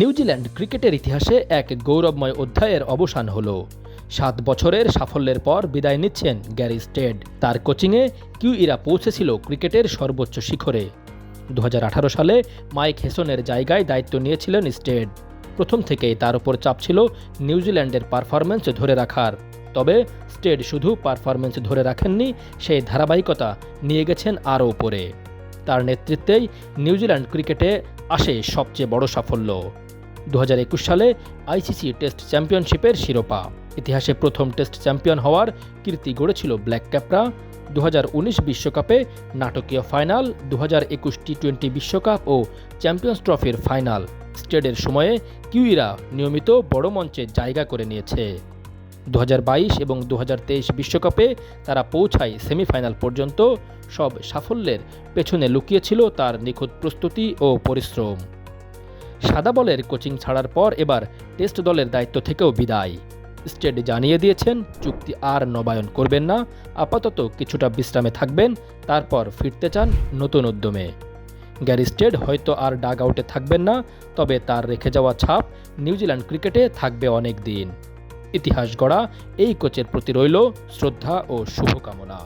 New Zealand ক্রিকেটের ইতিহাসে এক গৌরবময় অধ্যায়ের অবসান হলো। সাত বছরের সাফল্যের পর বিদায় নিচ্ছেন গ্যারি স্টেড। তার কোচিংয়ে কিউ ইরা পৌঁছেছিল ক্রিকেটের সর্বোচ্চ শিখরে। দু হাজার আঠারো সালে মাইক হেসনের জায়গায় দায়িত্ব নিয়েছিলেন স্টেড। প্রথম থেকেই তার উপর চাপ ছিল নিউজিল্যান্ডের পারফরম্যান্স ধরে রাখার। তবে স্টেড শুধু পারফরম্যান্স ধরে রাখেননি, সেই ধারাবাহিকতা নিয়ে গেছেন আরও উপরে। তার নেতৃত্বেই নিউজিল্যান্ড ক্রিকেটে আসে সবচেয়ে বড় সাফল্য। দু হাজার একুশ সালে আইসিসি টেস্ট চ্যাম্পিয়নশিপের শিরোপা। ইতিহাসে প্রথম টেস্ট চ্যাম্পিয়ন হওয়ার কীর্তি গড়েছিল ব্ল্যাক ক্যাপরা। দু বিশ্বকাপে নাটকীয় ফাইনাল, দু একুশ টি টোয়েন্টি বিশ্বকাপ ও চ্যাম্পিয়ন্স ট্রফির ফাইনাল। স্টেডের সময়ে কিউইরা নিয়মিত বড় মঞ্চে জায়গা করে নিয়েছে। দু হাজার বাইশ এবং দু বিশ্বকাপে তারা পৌঁছায় সেমিফাইনাল পর্যন্ত। সব সাফল্যের পেছনে লুকিয়েছিল তার নিখুঁত প্রস্তুতি ও পরিশ্রম। সাদা বলের কোচিং ছাড়ার পর এবার টেস্ট দলের দায়িত্ব থেকেও বিদায়। স্টেড জানিয়ে দিয়েছেন, চুক্তি আর নবায়ন করবেন না, আপাতত কিছুটা বিশ্রামে থাকবেন, তারপর ফিরতে চান নতুন উদ্যমে। গ্যারি স্টেড হয়তো আর ডাগ আউটে থাকবেন না, তবে তার রেখে যাওয়া ছাপ নিউজিল্যান্ড ক্রিকেটে থাকবে অনেক দিন। ইতিহাস গড়া, এই কোচের প্রতি রইল শ্রদ্ধা ও শুভকামনা।